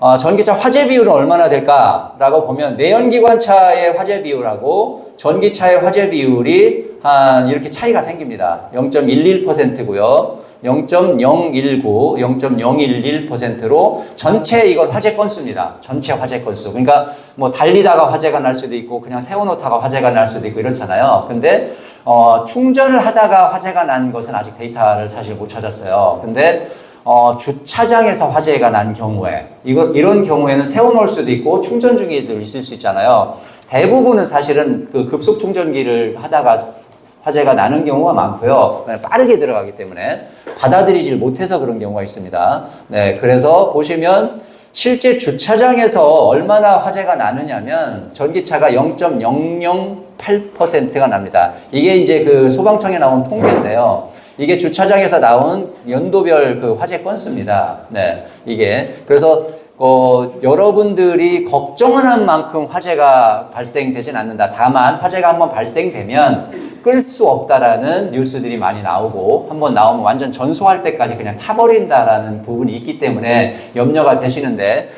어, 전기차 화재 비율은 얼마나 될까라고 보면 내연기관차의 화재 비율하고 전기차의 화재 비율이 한 이렇게 차이가 생깁니다. 0.11%고요. 0.019, 0.011%로 전체 이건 화재 건수입니다. 전체 화재 건수. 그러니까 뭐 달리다가 화재가 날 수도 있고 그냥 세워놓다가 화재가 날 수도 있고 이렇잖아요. 근데 어, 충전을 하다가 화재가 난 것은 아직 데이터를 사실 못 찾았어요. 근데 어, 주차장에서 화재가 난 경우에 이거 이런 경우에는 세워놓을 수도 있고 충전 중에들 있을 수 있잖아요. 대부분은 사실은 그 급속 충전기를 하다가 화재가 나는 경우가 많고요. 빠르게 들어가기 때문에 받아들이질 못해서 그런 경우가 있습니다. 네, 그래서 보시면 실제 주차장에서 얼마나 화재가 나느냐면 전기차가 0.008%가 납니다. 이게 이제 그 소방청에 나온 통계인데요. 이게 주차장에서 나온 연도별 그 화재 건수입니다. 네, 이게 그래서 어, 여러분들이 걱정하는 만큼 화재가 발생되진 않는다. 다만 화재가 한번 발생되면 끌 수 없다라는 뉴스들이 많이 나오고 한번 나오면 완전 전소할 때까지 그냥 타버린다라는 부분이 있기 때문에 염려가 되시는데